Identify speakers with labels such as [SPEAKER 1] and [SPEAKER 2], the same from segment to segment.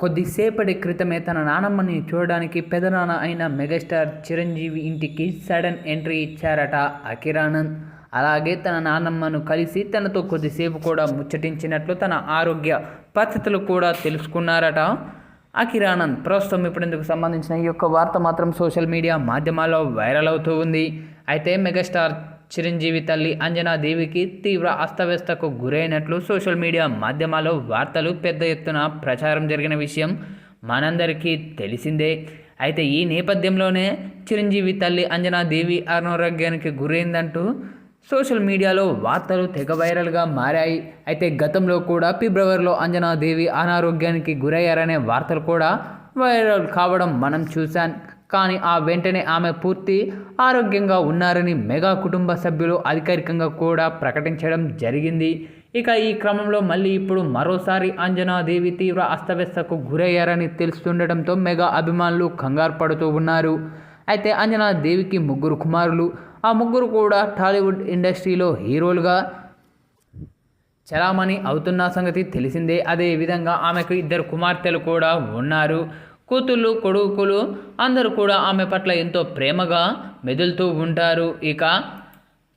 [SPEAKER 1] కొద్దిసేపటి క్రితమే తన నానమ్మని చూడడానికి పెదనాన్న అయిన మెగాస్టార్ చిరంజీవి ఇంటికి సడన్ ఎంట్రీ ఇచ్చారట అకిరానంద్ అలాగే తన నానమ్మను కలిసి తనతో కొద్దిసేపు కూడా ముచ్చటించినట్లు తన ఆరోగ్య పరిస్థితులు కూడా తెలుసుకున్నారట అకిరానంద్ ప్రస్తుతం ఇప్పుడెందుకు సంబంధించిన ఈ యొక్క వార్త మాత్రం సోషల్ మీడియా మాధ్యమాల్లో వైరల్ అవుతూ ఉంది. అయితే మెగాస్టార్ చిరంజీవి తల్లి అంజనాదేవికి తీవ్ర అస్తవ్యస్తకు గురైనట్లు సోషల్ మీడియా మాధ్యమాల్లో వార్తలు పెద్ద ఎత్తున ప్రచారం జరిగిన విషయం మనందరికీ తెలిసిందే. అయితే ఈ నేపథ్యంలోనే చిరంజీవి తల్లి అంజనాదేవి అనారోగ్యానికి గురైందంటూ సోషల్ మీడియాలో వార్తలు తెగ వైరల్గా మారాయి. అయితే గతంలో కూడా ఫిబ్రవరిలో అంజనాదేవి అనారోగ్యానికి గురయ్యారనే వార్తలు కూడా వైరల్ కావడం మనం చూశాం. కానీ ఆ వెంటనే ఆమె పూర్తి ఆరోగ్యంగా ఉన్నారని మెగా కుటుంబ సభ్యులు అధికారికంగా కూడా ప్రకటించడం జరిగింది. ఇక ఈ క్రమంలో మళ్ళీ ఇప్పుడు మరోసారి అంజనాదేవి తీవ్ర అస్తవ్యస్తకు గురయ్యారని తెలుస్తుండటంతో మెగా అభిమానులు కంగారు పడుతూ ఉన్నారు. అయితే అంజనాదేవికి ముగ్గురు కుమారులు. ఆ ముగ్గురు కూడా టాలీవుడ్ ఇండస్ట్రీలో హీరోలుగా చలామణి అవుతున్న సంగతి తెలిసిందే. అదేవిధంగా ఆమెకు ఇద్దరు కుమార్తెలు కూడా ఉన్నారు. కూతుళ్ళు కొడుకులు అందరూ కూడా ఆమె పట్ల ఎంతో ప్రేమగా మెదులుతూ ఉంటారు. ఇక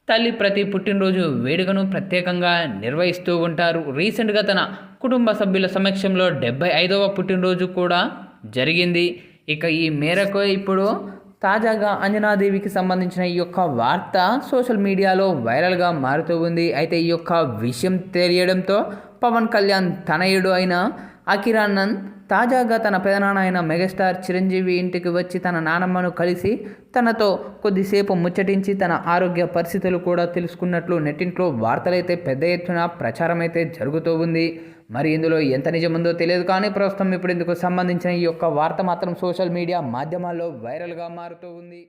[SPEAKER 1] తల్లి ప్రతి పుట్టినరోజు వేడుకను ప్రత్యేకంగా నిర్వహిస్తూ ఉంటారు. రీసెంట్గా తన కుటుంబ సభ్యుల సమక్షంలో డెబ్బై ఐదవ పుట్టినరోజు కూడా జరిగింది. ఇక ఈ మేరకు ఇప్పుడు తాజాగా అంజనాదేవికి సంబంధించిన ఈ యొక్క వార్త సోషల్ మీడియాలో వైరల్గా మారుతూ ఉంది. అయితే ఈ యొక్క విషయం తెలియడంతో పవన్ కళ్యాణ్ తనయుడు అయిన అకిరానంద్ తాజాగా తన పెదనాన్న అయిన మెగాస్టార్ చిరంజీవి ఇంటికి వచ్చి తన నానమ్మను కలిసి తనతో కొద్దిసేపు ముచ్చటించి తన ఆరోగ్య పరిస్థితులు కూడా తెలుసుకున్నట్లు నెట్టింట్లో వార్తలైతే పెద్ద ఎత్తున ప్రచారం అయితే జరుగుతూ ఉంది. మరి ఇందులో ఎంత నిజముందో తెలియదు కానీ ప్రస్తుతం ఇప్పుడు ఇందుకు సంబంధించిన ఈ యొక్క వార్త మాత్రం సోషల్ మీడియా మాధ్యమాల్లో వైరల్గా మారుతూ ఉంది.